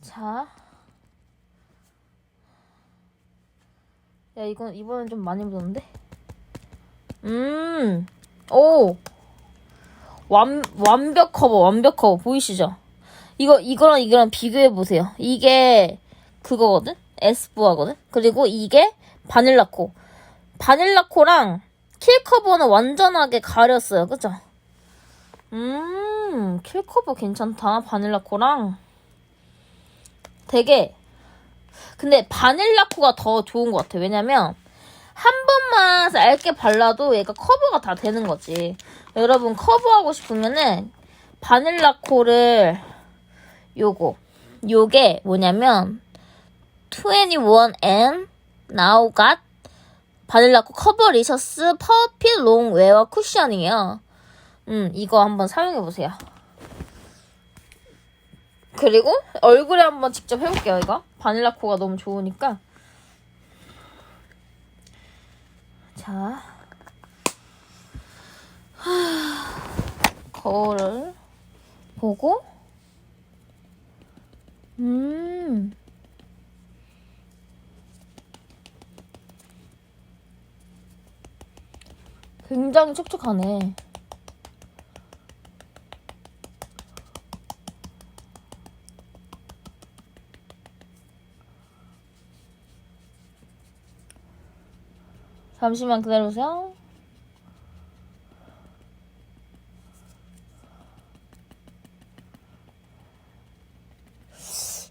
자. 야, 이건, 이번엔 좀 많이 묻었는데? 음, 오! 완, 완벽 커버, 완벽 커버. 보이시죠? 이거, 이거랑 이거랑 비교해보세요. 이게 그거거든? 에스쁘아거든? 그리고 이게 바닐라코. 바닐라코랑 킬 커버는 완전하게 가렸어요. 그죠? 음, 킬 커버 괜찮다. 바닐라코랑. 되게 근데 바닐라코가 더 좋은 것 같아. 왜냐면 한 번만 얇게 발라도 얘가 커버가 다 되는 거지. 여러분 커버하고 싶으면은 바닐라코를 요거 요게 뭐냐면 21N Now Got 바닐라코 커버 리셔스 퍼필 롱 웨어 쿠션이에요. 음 이거 한번 사용해 보세요. 그리고 얼굴에 한번 직접 해볼게요, 이거. 바닐라 코가 너무 좋으니까. 자. 하, 거울을 보고. 음. 굉장히 촉촉하네. 잠시만 기다려주세요.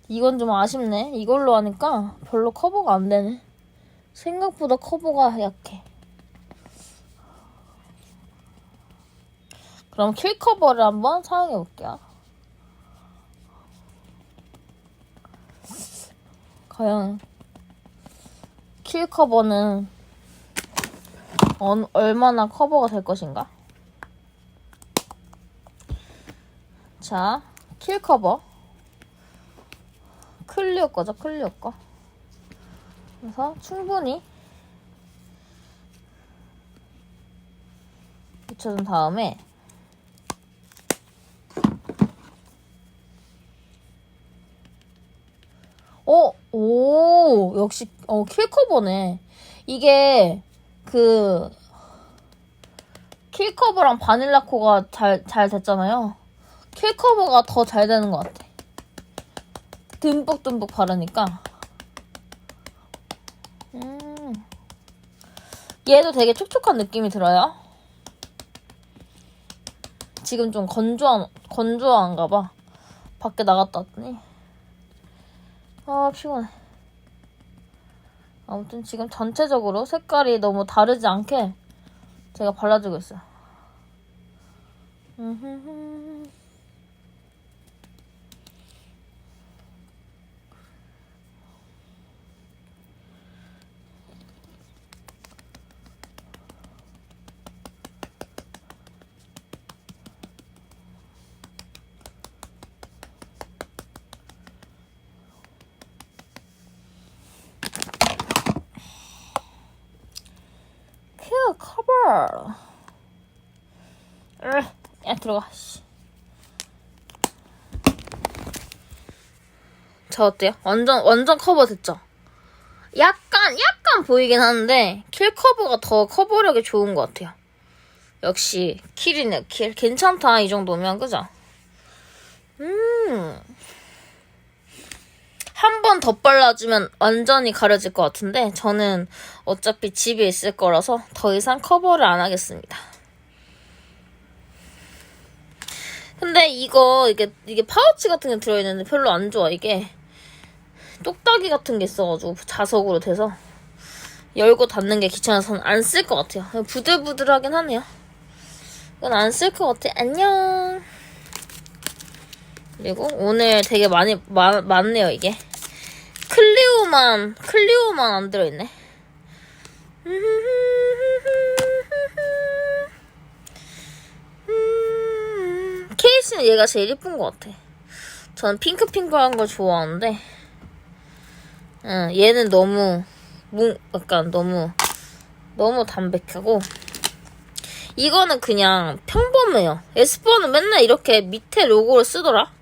이건 좀 아쉽네. 이걸로 하니까 별로 커버가 안 되네. 생각보다 커버가 약해. 그럼 킬 커버를 한번 사용해 볼게요. 과연 킬 커버는 어, 얼마나 커버가 될 것인가? 자, 킬 커버. 클리오 거죠, 클리오 거. 그래서 충분히 묻혀준 다음에 어, 오, 역시, 어, 킬 커버네. 이게, 그, 킬커버랑 바닐라코가 잘, 잘 됐잖아요. 킬커버가 더 잘 되는 것 같아. 듬뿍듬뿍 바르니까. 음. 얘도 되게 촉촉한 느낌이 들어요. 지금 좀 건조한, 건조한가 봐. 밖에 나갔다 왔더니. 아, 피곤해. 아무튼 지금 전체적으로 색깔이 너무 다르지 않게 제가 발라주고 있어요. 커버. 으, 야 들어가. 씨. 저 어때요? 완전 완전 커버 됐죠? 약간 약간 보이긴 하는데 킬 커버가 더 커버력이 좋은 것 같아요. 역시 킬이네 킬. 괜찮다 이 정도면 그죠? 음. 한번더 발라주면 완전히 가려질 것 같은데 저는 어차피 집에 있을 거라서 더 이상 커버를 안 하겠습니다. 근데 이거 이게 이게 파우치 같은 게 들어있는데 별로 안 좋아 이게 똑딱이 같은 게 있어가지고 자석으로 돼서 열고 닫는 게 귀찮아서 안 쓸 것 같아요. 부들부들하긴 하네요. 이건 안 쓸 것 같아. 안녕. 그리고 오늘 되게 많이 많, 많네요 이게. 클리오만 클리오만 안 들어있네. 케이스는 얘가 제일 예쁜 것 같아. 저는 핑크핑크한 걸 좋아하는데, 응, 얘는 너무 뭉 약간 너무 너무 담백하고 이거는 그냥 평범해요. 에스쁘아는 맨날 이렇게 밑에 로고를 쓰더라.